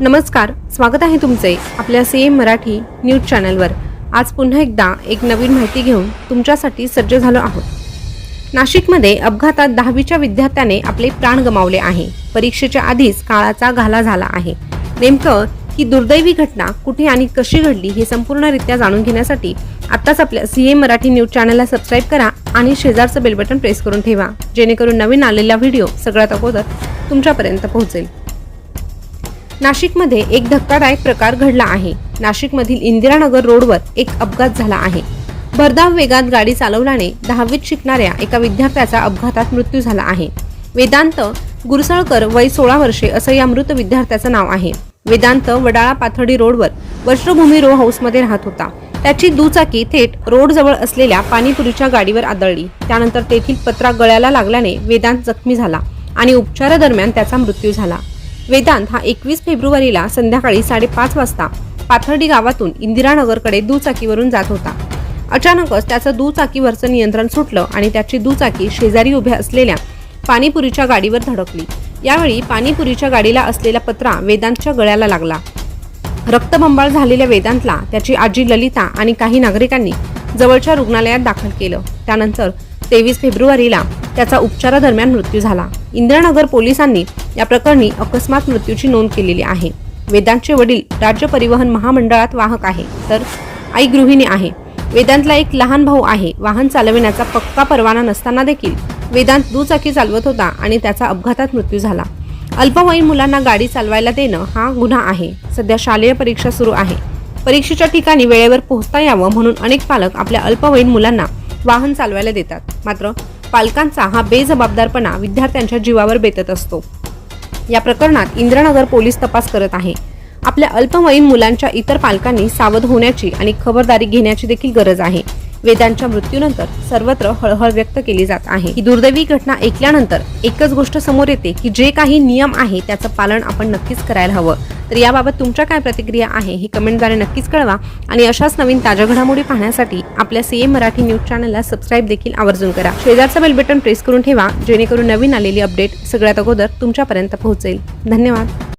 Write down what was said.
नमस्कार स्वागत आहे तुमचे आपल्या सी एम मराठी न्यूज चॅनलवर. आज पुन्हा एकदा एक नवीन माहिती घेऊन तुमच्यासाठी सज्ज झालो आहोत. नाशिकमध्ये अपघातात दहावीच्या विद्यार्थ्याने आपले प्राण गमावले आहे. परीक्षेच्या आधीच काळाचा घाला झाला आहे. नेमकं ही दुर्दैवी घटना कुठे आणि कशी घडली हे संपूर्णरित्या जाणून घेण्यासाठी आत्ताच आपल्या सी एम मराठी न्यूज चॅनलला सबस्क्राईब करा आणि शेजारचं बेल बटन प्रेस करून ठेवा जेणेकरून नवीन आलेला व्हिडिओ सगळ्यात अगोदर तुमच्यापर्यंत पोहोचेल. नाशिकमध्ये एक धक्कादायक प्रकार घडला आहे. नाशिकमधील इंदिरानगर रोडवर एक अपघात झाला आहे. भरधाव वेगात गाडी चालवल्याने दहावीत शिकणाऱ्या एका विद्यार्थ्याचा अपघातात मृत्यू झाला आहे. वेदांत गुरसळकर वय सोळा वर्षे असं या मृत विद्यार्थ्याचं नाव आहे. वेदांत वडाळा पाथर्डी रोडवर वर्षभूमी रो हाऊसमध्ये राहत होता. त्याची दुचाकी थेट रोडजवळ असलेल्या पाणीपुरीच्या गाडीवर आदळली. त्यानंतर तेथील पत्रा गळ्याला लागल्याने वेदांत जखमी झाला आणि उपचारादरम्यान त्याचा मृत्यू झाला. वेदांत हा एकवीस फेब्रुवारीला संध्याकाळी साडेपाच वाजता पाथर्डी गावातून इंदिरानगरकडे दुचाकीवरून जात होता. अचानकच त्याचं दुचाकीवरचं नियंत्रण सुटलं आणि त्याची दुचाकी शेजारी उभ्या असलेल्या पाणीपुरीच्या गाडीवर धडकली. यावेळी पाणीपुरीच्या गाडीला असलेला पत्रा वेदांतच्या गळ्याला लागला. रक्तबंबाळ झालेल्या वेदांतला त्याची आजी ललिता आणि काही नागरिकांनी जवळच्या रुग्णालयात दाखल केलं. त्यानंतर तेवीस फेब्रुवारीला त्याचा उपचारादरम्यान मृत्यू झाला. इंदिरानगर पोलिसांनी या प्रकरणी अकस्मात मृत्यूची नोंद केलेली आहे. वेदांतचे वडील राज्य परिवहन महामंडळात वाहक आहे तर आई गृहिणी आहे. वेदांतला एक लहान भाऊ आहे. वाहन चालविण्याचा पक्का परवाना नसताना देखील वेदांत दुचाकी चालवत होता आणि त्याचा अपघातात मृत्यू झाला. अल्पवयीन मुलांना गाडी चालवायला देणं हा गुन्हा आहे. सध्या शालेय परीक्षा सुरू आहे. परीक्षेच्या ठिकाणी वेळेवर पोहोचता यावं म्हणून अनेक पालक आपल्या अल्पवयीन मुलांना वाहन चालवायला देतात. मात्र पालकांचा हा बेजबाबदारपणा विद्यार्थ्यांच्या जीवावर बेतत असतो. या प्रकरणात इंद्रनगर पोलीस तपास करत आहे. आपल्या अल्पवयीन मुलांच्या इतर पालकांनी सावध होण्याची आणि खबरदारी घेण्याची देखील गरज आहे. वेदांच्या मृत्यूनंतर सर्वत्र हळहळ व्यक्त केली जात आहे. ही दुर्दैवी घटना ऐकल्यानंतर एकच गोष्ट समोर येते की जे काही नियम आहे त्याचं पालन आपण नक्कीच करायला हवं. तर याबाबत तुमच्या काय प्रतिक्रिया आहे ही कमेंटद्वारे नक्कीच कळवा आणि अशाच नवीन ताज्या घडामोडी पाहण्यासाठी आपल्या सीएम मराठी न्यूज चॅनलला सबस्क्राईब देखील आवर्जून करा. शेजारचा बेल बटन प्रेस करून ठेवा जेणेकरून नवीन आलेली अपडेट सगळ्यात अगोदर तुमच्यापर्यंत पोहोचेल. धन्यवाद.